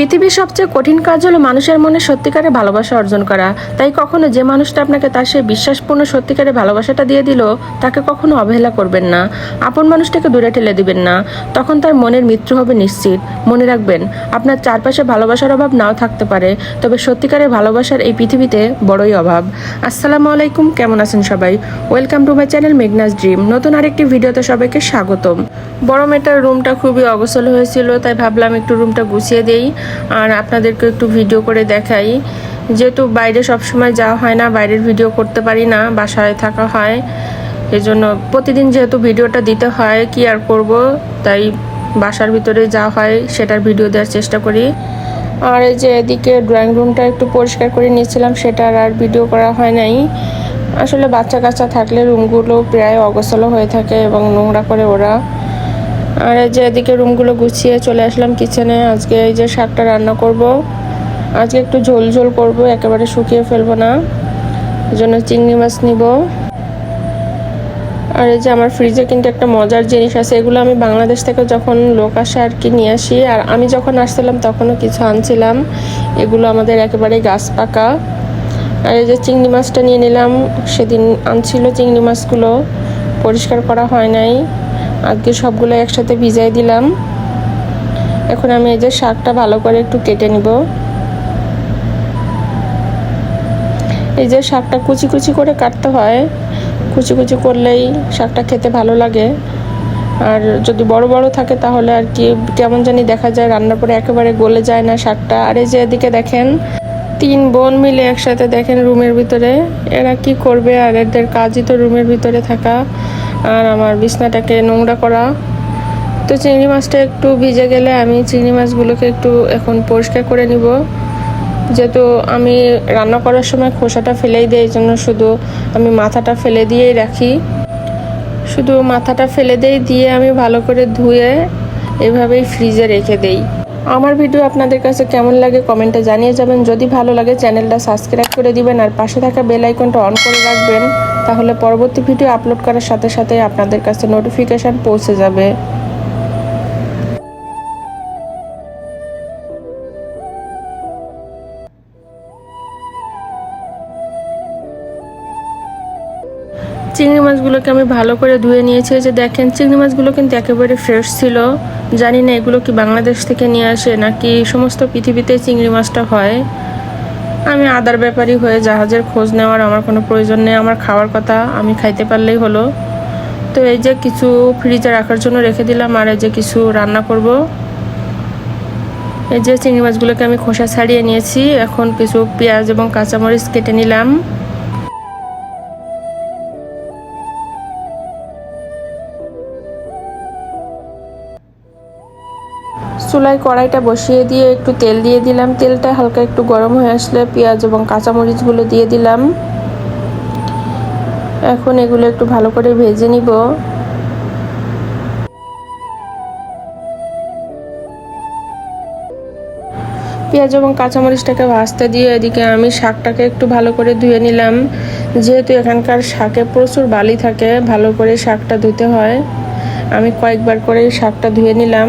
পৃথিবীর সবচেয়ে কঠিন কাজ হলো মানুষের মনে সত্যিকারের ভালোবাসা অর্জন করা। তাই কখনো যে মানুষটা আপনাকে তার সেই বিশ্বাসপূর্ণ সত্যিকারের ভালোবাসাটা দিয়ে দিল, তাকে কখনো অবহেলা করবেন না। আপন মানুষটাকে দূরে ঠেলে দিবেন না। তখন তার মনের মৃত্যু হবে নিশ্চিত। মনে রাখবেন, আপনার চারপাশে ভালোবাসার অভাব নাও থাকতে পারে, তবে সত্যিকারের ভালোবাসার এই পৃথিবীতে বড়ই অভাব। আসসালামু আলাইকুম, কেমন আছেন সবাই? Welcome to my channel Meghna's dream নতুন আরেকটি ভিডিওতে সবাইকে স্বাগতম। বড় মেয়েটার রুমটা খুবই অগোছল হয়েছিল, তাই ভাবলাম একটু রুমটা গুছিয়ে দেই। আর আপনাদেরকে একটু ভিডিও করে দেখাই। যেহেতু বাইরে সবসময় যাওয়া হয় না, বাইরের ভিডিও করতে পারি না, বাসায় থাকা হয়। এজন্য প্রতিদিন যেহেতু ভিডিওটা দিতে হয়, কি আর করব? তাই বাসার ভিতরে যা হয় সেটার ভিডিও দেওয়ার চেষ্টা করি। আর এই যে এদিকে ড্রয়িং রুমটা একটু পরিষ্কার করে নিয়েছিলাম সেটার আর ভিডিও করা হয় নাই। আসলে বাচ্চা কাচ্চা থাকলে রুমগুলো প্রায় অগোছালো হয়ে থাকে এবং নোংরা করে ওরা। আর এই যে এদিকে রুমগুলো গুছিয়ে চলে আসলাম কিচেনে। আজকে এই যে শাকটা রান্না করব। আজকে একটু ঝোল ঝোল করব, একেবারে শুকিয়ে ফেলব না। জন্য চিংড়ি মাছ নিব। আর এই যে আমার ফ্রিজে কিন্তু একটা মজার জিনিস আছে, এগুলো আমি বাংলাদেশ থেকে যখন লোক আসে আর কি নিয়ে আসি, আর আমি যখন আসছিলাম তখনও কিছু আনছিলাম। এগুলো আমাদের একেবারে গাছ পাকা। আর এই যে চিংড়ি মাছটা নিয়ে নিলাম, সেদিন আনছিল চিংড়ি মাছগুলো, পরিষ্কার করা হয় নাই। আজকে সবগুলো একসাথে ভিজাই দিলাম। এখন আমি এই যে শাকটা ভালো করে একটু কেটে নিব। এই যে শাকটা কুচি কুচি করে কাটতে হয়, কুচি কুচি করলেই শাকটা খেতে ভালো লাগে। আর যদি বড় বড় থাকে তাহলে আর কি, কেমন জানি দেখা যায় রান্নার পরে একেবারে গলে যায় না শাকটা। আর এই যে এদিকে দেখেন, তিন বোন মিলে একসাথে দেখেন রুমের ভিতরে, এরা কি করবে আর এদের কাজই তো রুমের ভিতরে থাকা। আর আমার বিছনাটাকে নোংরা করা। তো চিংড়ি মাছটা একটু ভিজে গেলে আমি চিংড়ি মাছগুলোকে একটু এখন পরিষ্কার করে নিব। যেহেতু আমি রান্না করার সময় খোসাটা ফেলেই দিই, এই জন্য শুধু আমি মাথাটা ফেলে দিয়েই রাখি। শুধু মাথাটা ফেলে দেই, দিয়ে আমি ভালো করে ধুয়ে এভাবেই ফ্রিজে রেখে দেই। আমার ভিডিও আপনাদের কাছে কেমন লাগে কমেন্টে জানিয়ে যাবেন। যদি ভালো লাগে, চ্যানেলটা সাবস্ক্রাইব করে দিবেন আর পাশে থাকা বেল আইকনটা অন করে রাখবেন। তাহলে পরবর্তী ভিডিও আপলোড করার সাথে সাথে আপনাদের কাছে নোটিফিকেশান পৌঁছে যাবে। চিংড়ি মাছগুলোকে আমি ভালো করে ধুয়ে নিয়েছি। যে দেখেন, চিংড়ি মাছগুলো কিন্তু একেবারে ফ্রেশ ছিল। জানি না এগুলো কি বাংলাদেশ থেকে নিয়ে আসে নাকি সমস্ত পৃথিবীতে চিংড়ি মাছটা হয়। আমি আদার ব্যাপারই হয়ে জাহাজের খোঁজ নেওয়ার আমার কোনো প্রয়োজন নেই। আমার খাওয়ার কথা আমি খাইতে পারলেই হলো। তো এই যে কিছু ফ্রিজে রাখার জন্য রেখে দিলাম আর এই যে কিছু রান্না করব। এই যে চিংড়ি মাছগুলোকে আমি খোসা ছাড়িয়ে নিয়েছি। এখন কিছু পেঁয়াজ এবং কাঁচামরিচ কেটে নিলাম। চুলায় কড়াইটা বসিয়ে দিয়ে একটু তেল দিয়ে দিলাম। তেলটা হালকা একটু গরম হয়ে আসলে পেঁয়াজ এবং কাঁচামরিচগুলো দিয়ে দিলাম। এখন এগুলো একটু ভালো করে ভেজে নিব। পেঁয়াজ এবং কাঁচামরিচটাকে ভাজতে দিয়ে এদিকে আমি শাকটাকে একটু ভালো করে ধুয়ে নিলাম। যেহেতু এখানকার শাকে প্রচুর বালি থাকে, ভালো করে শাকটা ধুতে হয়। আমি কয়েকবার করে শাকটা ধুয়ে নিলাম।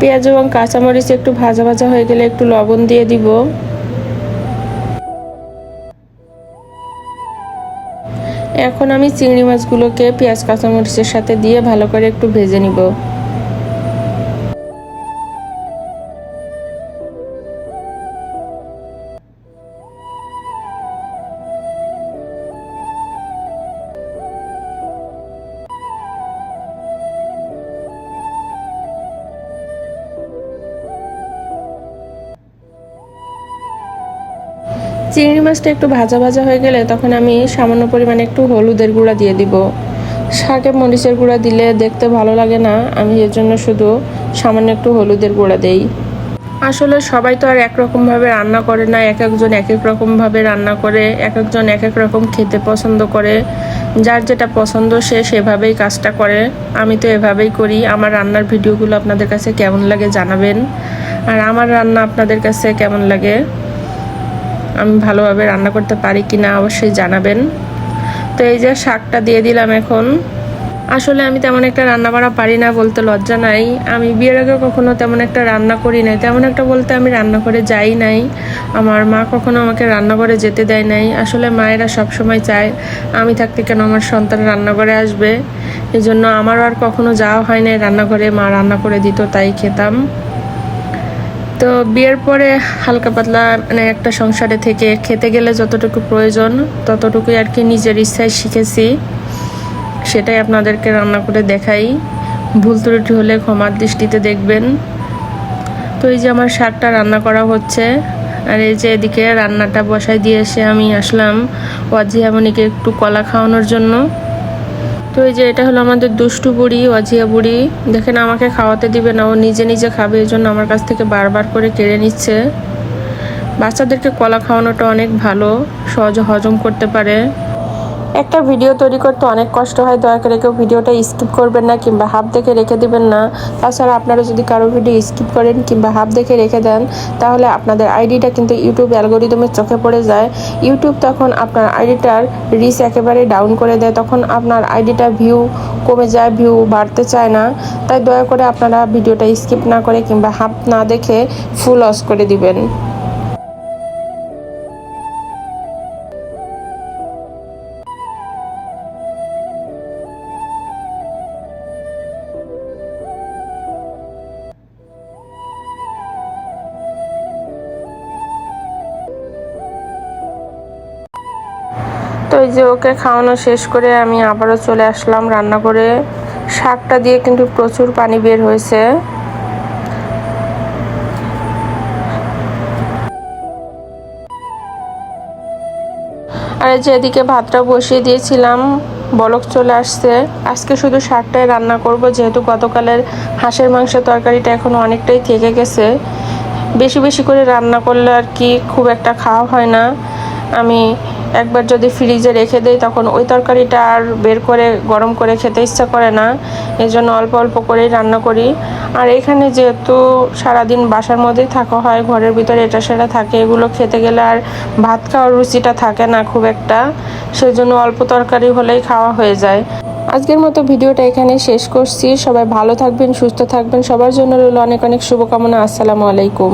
পেঁয়াজ এবং কাঁচামরিচ একটু ভাজা ভাজা হয়ে গেলে একটু লবণ দিয়ে দিব। এখন আমি চিংড়ি মাছগুলোকে পেঁয়াজ, কাঁচামরিচের সাথে দিয়ে ভালো করে একটু ভেজে নিব। চিংড়ি মাছটা একটু ভাজা ভাজা হয়ে গেলে তখন আমি সামান্য পরিমাণে একটু হলুদের গুঁড়া দিয়ে দিব। শাকে মরিচের গুঁড়া দিলে দেখতে ভালো লাগে না, আমি এর জন্য শুধু সামান্য একটু হলুদের গুঁড়া দেই। আসলে সবাই তো আর একরকমভাবে রান্না করে না, এক একজন এক এক রকমভাবে রান্না করে, এক একজন এক এক রকম খেতে পছন্দ করে। যার যেটা পছন্দ সে সেভাবেই কাজটা করে। আমি তো এভাবেই করি। আমার রান্নার ভিডিওগুলো আপনাদের কাছে কেমন লাগে জানাবেন। আর আমার রান্না আপনাদের কাছে কেমন লাগে? আমি ভালোভাবে রান্না করতে পারি কি না অবশ্যই জানাবেন। তো এই যে শাকটা দিয়ে দিলাম এখন। আসলে আমি তেমন একটা রান্না বাড়া পারি না বলতে লজ্জা নাই। আমি বিয়ের আগে কখনো তেমন একটা রান্না করি নাই। তেমন একটা বলতে আমি রান্না করে যাই নাই। আমার মা কখনো আমাকে রান্না করে যেতে দেয় নাই। আসলে মায়েরা সব সময় চায়, আমি থাকতে কেন আমার সন্তান রান্নাঘরে আসবে? এই জন্য আমারও আর কখনো যাওয়া হয় নাই রান্নাঘরে। মা রান্না করে দিত, তাই খেতাম। তো বিয়ের পরে হালকা পাতলা মানে একটা সংসারে থেকে খেতে গেলে যতটুকু প্রয়োজন, ততটুকুই আর কি নিজের ইচ্ছায় শিখেছি। সেটাই আপনাদেরকে রান্না করে দেখাই। ভুল ত্রুটি হলে ক্ষমার দৃষ্টিতে দেখবেন। তো এই যে আমার শাকটা রান্না করা হচ্ছে, আর এই যে এদিকে রান্নাটা বসাই দিয়ে এসে আমি আসলাম ওয়াজিয়ামনিকে একটু কলা খাওয়ানোর জন্য। তো এই যে এটা হলো আমাদের দুষ্টু বুড়ি, অজিয়া বুড়ি। দেখেন আমাকে খাওয়াতে দিবে না, ও নিজে নিজে খাবে, এই জন্য আমার কাছ থেকে বারবার করে কেড়ে নিচ্ছে। বাচ্চাদেরকে কলা খাওয়ানোটা অনেক ভালো, সহজে হজম করতে পারে। একটা ভিডিও তৈরি করতে অনেক কষ্ট হয়, দয়া করে কেউ ভিডিওটা স্কিপ করবেন না কিংবা হাফ দেখে রেখে দিবেন না। তাছাড়া আপনারা যদি কারও ভিডিও স্কিপ করেন কিংবা হাফ দেখে রেখে দেন, তাহলে আপনাদের আইডিটা কিন্তু ইউটিউব অ্যালগোরিদমের চোখে পড়ে যায়। ইউটিউব তখন আপনার আইডিটার রিচ একেবারে ডাউন করে দেয়, তখন আপনার আইডিটা ভিউ কমে যায় ভিউ বাড়তে চায় না। তাই দয়া করে আপনারা ভিডিওটা স্কিপ না করে কিংবা হাফ না দেখে ফুল অস করে দিবেন। তো এই যে ওকে খাওয়ানো শেষ করে আমি আবারও চলে আসলাম রান্না করে শাকটা দিয়ে কিন্তু প্রচুর পানি বের হয়েছে। আর এই যে এদিকে ভাতটা বসিয়ে দিয়েছিলাম, বলক চলে আসছে। আজকে শুধু শাকটাই রান্না করব, যেহেতু গতকালের হাঁসের মাংসের তরকারিটা এখন অনেকটাই থেকে গেছে। বেশি বেশি করে রান্না করলে আর কি খুব একটা খাওয়া হয় না। আমি একবার যদি ফ্রিজে রেখে দেই, তখন ওই তরকারিটা আর বের করে গরম করে খেতে ইচ্ছা করে না। এই জন্য অল্প অল্প করেই রান্না করি। আর এখানে যেহেতু সারাদিন বাসার মধ্যেই থাকা হয়, ঘরের ভিতরে এটা সেটা থাকে, এগুলো খেতে গেলে আর ভাত খাওয়ার রুচিটা থাকে না খুব একটা। সেই জন্য অল্প তরকারি হলেই খাওয়া হয়ে যায়। আজকের মতো ভিডিওটা এখানে শেষ করছি। সবাই ভালো থাকবেন, সুস্থ থাকবেন। সবার জন্য রইল অনেক অনেক শুভকামনা। আসসালামু আলাইকুম।